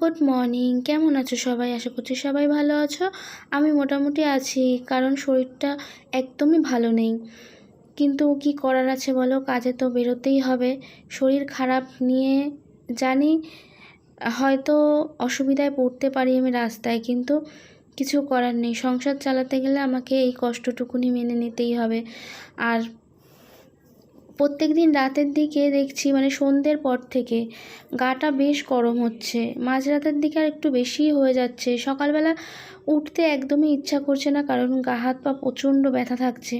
Good morning. কেমন আছো সবাই? আশা করছি সবাই ভালো আছো। আমি মোটামুটি আছি, কারণ শরীরটা একদমই ভালো নেই। কিন্তু কি করার আছে বলো? কাজে তো বেরোতেই হবে। শরীর খারাপ নিয়ে জানি, হয়তো অসুবিধায় পড়তে পারি আমি রাস্তায়, কিন্তু কিছু করার নেই। সংসার চালাতে গেলে আমাকে এই কষ্টটুকুনি মেনে নিতেই হবে। আর প্রত্যেক দিন রাতের দিকে দেখছি মানে সন্ধ্যের পর থেকে গাটা বেশ গরম হচ্ছে। মাঝরাতের দিকে আর একটু বেশিই হয়ে যাচ্ছে। সকালবেলা উঠতে একদমই ইচ্ছা করছে না, কারণ গা হাত পা প্রচণ্ড ব্যথা থাকছে।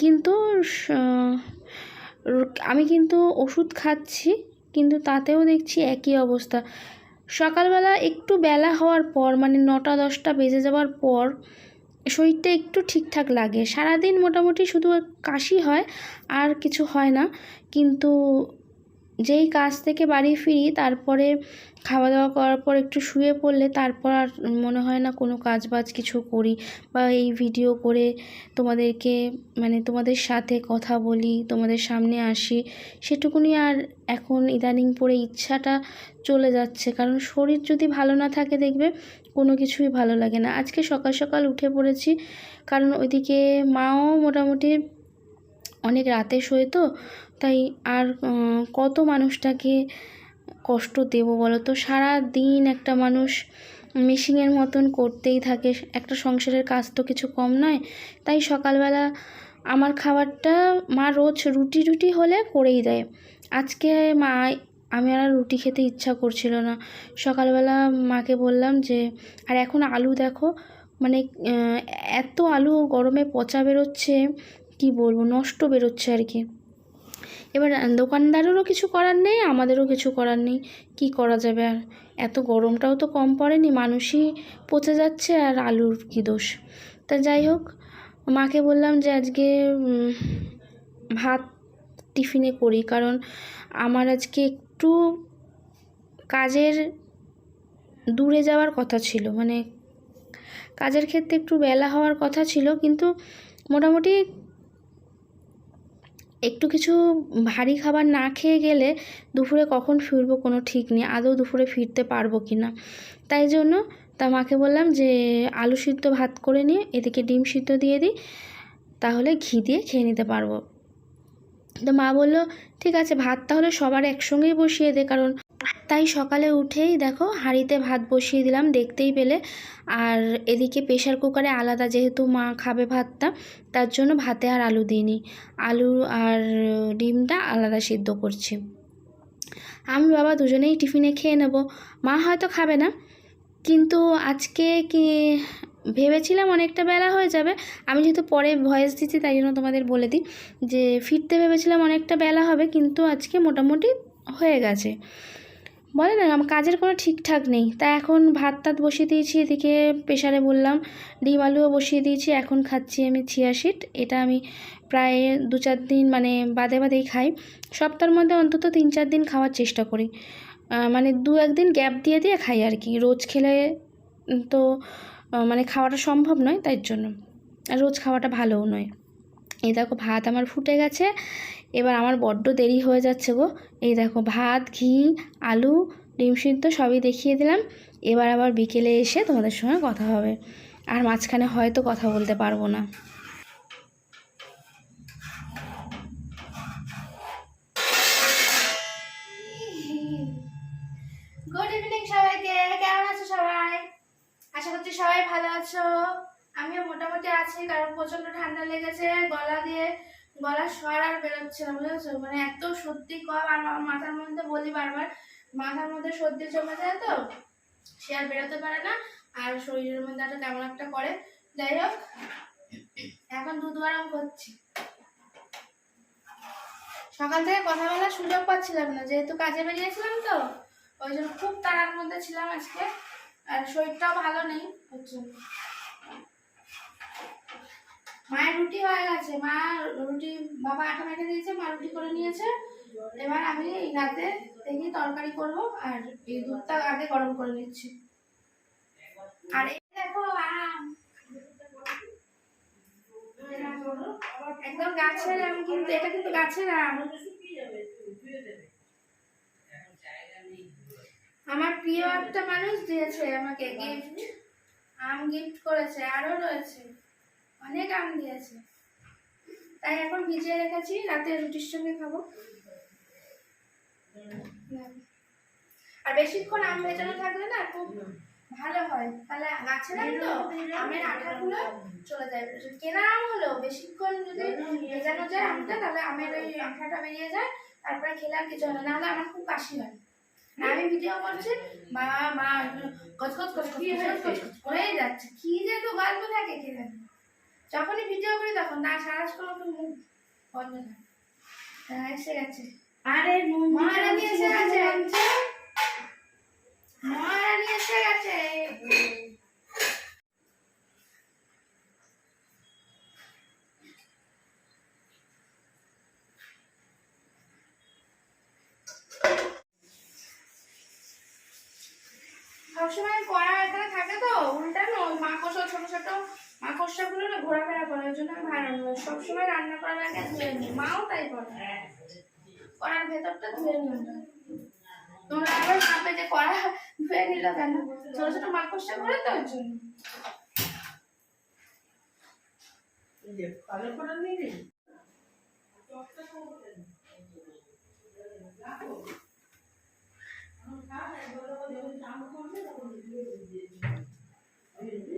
কিন্তু আমি কিন্তু ওষুধ খাচ্ছি, কিন্তু তাতেও দেখছি একই অবস্থা। সকালবেলা একটু বেলা হওয়ার পর মানে নটা দশটা বেজে যাওয়ার পর শরীরটা একটু ঠিকঠাক লাগে। সারাদিন মোটামুটি শুধু কাশি হয়, আর কিছু হয় না। কিন্তু যেই কাজ থেকে বাড়ি ফিরি, তারপরে খাওয়া দাওয়া করার পর একটু শুয়ে পড়লে তারপর আর মনে হয় না কোনো কাজ বাজ কিছু করি বা এই ভিডিও করে তোমাদেরকে মানে তোমাদের সাথে কথা বলি, তোমাদের সামনে আসি, সেটুকুনি আর এখন ইদানিং পরে ইচ্ছাটা চলে যাচ্ছে। কারণ শরীর যদি ভালো না থাকে দেখবে কোনো কিছুই ভালো লাগে না। আজকে সকাল সকাল উঠে পড়েছি, কারণ ওইদিকে মাও মোটামুটি অনেক রাতে শোয় তো, তাই আর কত মানুষটাকে কষ্ট দেবো বলো তো? সারা দিন একটা মানুষ মেশিনের মতন করতেই থাকে, একটা সংসারের কাজ তো কিছু কম নয়। তাই সকালবেলা আমার খাবারটা মা রোজ রুটি রুটি হলে করেই দেয়। আজকে মা আমি আর রুটি খেতে ইচ্ছা করছিল না। সকালবেলা মাকে বললাম যে, আর এখন আলু দেখো মানে এত আলু গরমে পচা বেরোচ্ছে, কি বলব, নষ্ট বেরোচ্ছে আর কি। এবার দোকানদারেরও কিছু করার নেই, আমাদেরও কিছু করার নেই, কি করা যাবে আর? এত গরমটাও তো কম পড়েনি, মানুষই পচে যাচ্ছে আর আলুর কি দোষ। তা যাই হোক, মাকে বললাম যে, আজকে ভাত টিফিনে করি, কারণ আমার আজকে একটু কাজের দূরে যাওয়ার কথা ছিল মানে কাজের ক্ষেত্রে একটু বেলা হওয়ার কথা ছিল, কিন্তু মোটামুটি একটু কিছু ভারী খাবার না খেয়ে গেলে দুপুরে কখন ফিরবো কোনো ঠিক নেই, আদৌ দুপুরে ফিরতে পারব কি না। তাই জন্য তা মাকে বললাম যে আলু সিদ্ধ ভাত করে নিয়ে এদিকে ডিম সিদ্ধ দিয়ে দিই, তাহলে ঘি দিয়ে খেয়ে নিতে পারব। তো মা বলল, ঠিক আছে, ভাত তাহলে সবার একসঙ্গেই বসিয়ে দে। কারণ তাই সকালে উঠেই দেখো হাঁড়িতে ভাত বসিয়ে দিলাম, দেখতেই পেলে। আর এদিকে প্রেশার কুকারে আলাদা যেহেতু মা খাবে ভাতটা, তার জন্য ভাতে আর আলু দিইনি। আলু আর ডিমটা আলাদা সিদ্ধ করছি। আমি বাবা দুজনেই টিফিনে খেয়ে নেব। মা হয়তো খাবে না, কিন্তু আজকে কি ভেবেছিলাম অনেকটা বেলা হয়ে যাবে। আমি যেহেতু পরে ভয়েস দিচ্ছি, তাই জন্য তোমাদের বলে দিই যে, ফিরতে ভেবেছিলাম অনেকটা বেলা হবে, কিন্তু আজকে মোটামুটি হয়ে গেছে। বলে না, আমার কাজের কোনো ঠিকঠাক নেই। তা এখন ভাত টাত বসিয়ে দিয়েছি, এদিকে প্রেশারে বললাম, ডিম আলুও বসিয়ে দিয়েছি, এখন খাচ্ছি আমি চিয়া শিট এটা আমি প্রায় দু চার দিন মানে বাদে বাদেই খাই। সপ্তাহের মধ্যে অন্তত তিন চার দিন খাওয়ার চেষ্টা করি। মানে দু একদিন গ্যাপ দিয়ে দিয়ে খাই আর কি। রোজ খেলে তো মানে খাওয়াটা সম্ভব নয়, তাই জন্য। আর রোজ খাওয়াটা ভালোও নয়। এই দেখো ভাত আমার ফুটে গেছে, এবার আমার বড্ড দেরি হয়ে যাচ্ছে গো। এই দেখো ভাত, ঘি, আলু, ডিম সিদ্ধ সবই দেখিয়ে দিলাম। এবার আবার বিকেলে এসে তোমাদের সঙ্গে কথা হবে। আর মাঝখানে হয়তো কথা বলতে পারব না। গুড ইভিনিং সবাইকে, কেমন আছো সবাই? আশা করছি সবাই ভালো আছো। আমিও মোটামুটি আছি, কারণ প্রচণ্ড ঠান্ডা লেগেছে, গলা দিয়ে গলা স্বর আর বেরোচ্ছে না, বুঝেছ? মানে এত সত্যি কম, আর মাথার মধ্যে বলি বারবার, মাথার মধ্যে সর্দি জমে যায় তো, সে আর বেরোতে পারে না, আর শরীরের মধ্যে একটা কেমন একটা করে। যাই হোক, এখন দুধ গরম করছি। সকাল থেকে কথা বলার সুযোগ পাচ্ছিলাম না, যেহেতু কাজে বেরিয়েছিলাম তো, ওই জন্য খুব তাড়ার মধ্যে ছিলাম আজকে। শরীরটাও ভালো নেই। মায়ের রুটি হয়ে গেছে। মা রুটি, বাবা আটা মেখে দিয়েছে, মা রুটি করে নিয়েছে। এবার আমি এই রাতে দেখি তরকারি করব আর এই দুধটা আগে গরম করে নিচ্ছি। আর এই দেখো আম। একদম গাছের আম কিন্তু, এটা কিন্তু গাছের আম। আমার প্রিয় একটা মানুষ দিয়েছে আমাকে গিফট আম গিফট করেছে আরও রয়েছে। অনেক আম দিয়েছে। তাই এখন ভিজিয়ে রেখেছি, রাতে রুটির সঙ্গে খাব। আর বেশিক্ষণ আম ভেজানো থাকলে না খুব ভালো হয়। তাহলে গাছের আম তো আমের আঠাগুলো চলে যায়। কেনা আম হলো, বেশিক্ষণ যদি ভেজানো যায় আমটা, তাহলে আমের ওই আঠাটা বেরিয়ে যায়, তারপরে খেলে কিছু হয় না। নাহলে আমার খুব কাশি হয়। আমি ভিডিও করছি? মা মা গজ গজ করেই যাচ্ছে। কি যে তো গল্প থাকে কে জানে? যখনই ভিডিও করি তখন না সারাজ কোনো মুখ বন্ধ থাকে। হ্যাঁ এসে গেছে। আরে মহারানী এসে গেছে। মহারানী এসে গেছে সবসময় কড়া এখানে থাকে তো উল্টানো মাকড়সা, ছোট ছোট মাকড়সা গুলো না ঘোরাফেরা করে, ওই জন্য সবসময় রান্না করার আগে ধুয়ে নিই মাও তাই করে। কড়ার ভেতরটা ধুয়ে নিই তোমরা আবার ভাবে যে কড়া ধুয়ে নিল কেন? ছোট ছোট মাকড়সা করে তো ওই জন্য। ভালো করে নিবি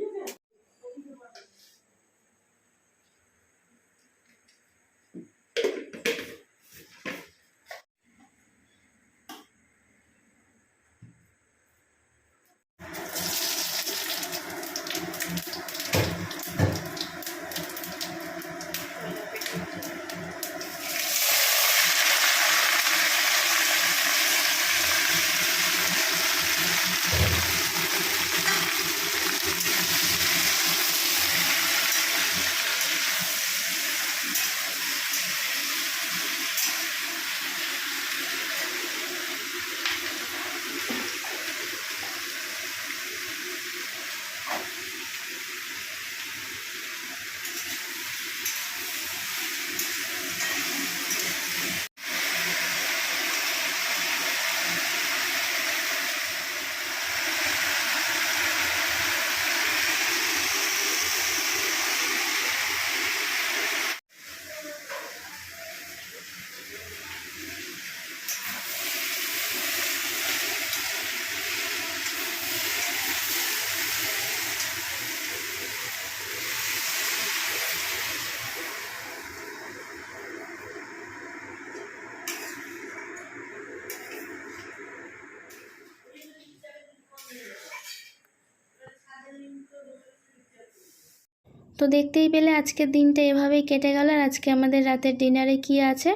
তো দেখতেই পেলে আজকের দিনটা এভাবেই কেটে গেল আর আজকে আমাদের রাতের ডিনারে কি আছে?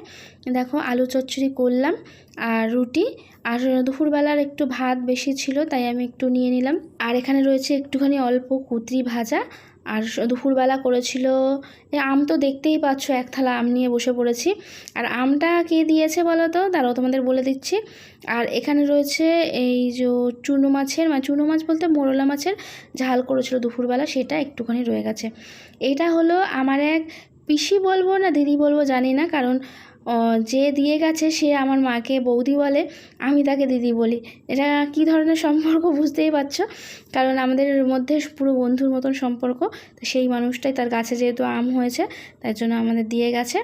দেখো আলু চচ্চড়ি করলাম আর রুটি আর দুপুরবেলার একটু ভাত বেশি ছিল, তাই আমি একটু নিয়ে নিলাম। আর এখানে রয়েছে একটুখানি অল্প কুতরি ভাজা আর দুপুরবেলা করেছিল আম তো দেখতেই পাচ্ছ, এক থালা আম নিয়ে বসে পড়েছি। আর আমটা কে দিয়েছে বলো তো? তারাও তোমাদের বলে দিচ্ছি। আর এখানে রয়েছে এই যে চুনো মাছের মানে চুনো মাছ বলতে মোরলা মাছের ঝাল করেছিল দুপুরবেলা, সেটা একটুখানি রয়ে গেছে। এটা হলো আমার এক পিসি বলব না দিদি বলব জানি না, কারণ যে দিয়ে গেছে সে আমার মাকে বৌদি বলে, আমি তাকে দিদি বলি। এটা কী ধরনের সম্পর্ক বুঝতেই পারছ? কারণ আমাদের মধ্যে পুরো বন্ধুর মতন সম্পর্ক, তো সেই মানুষটাই তার গাছে যেহেতু আম হয়েছে, তাই জন্য আমাদের দিয়ে গেছে।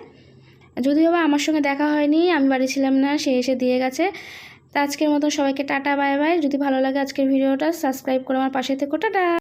যদিও বা আমার সঙ্গে দেখা হয়নি, আমি বাড়ি ছিলাম না, সে এসে দিয়ে গেছে। তা আজকের মতো সবাইকে টাটা, বাই বাই। যদি ভালো লাগে আজকের ভিডিওটা, সাবস্ক্রাইব করে আমার পাশে থেকো। টাটা!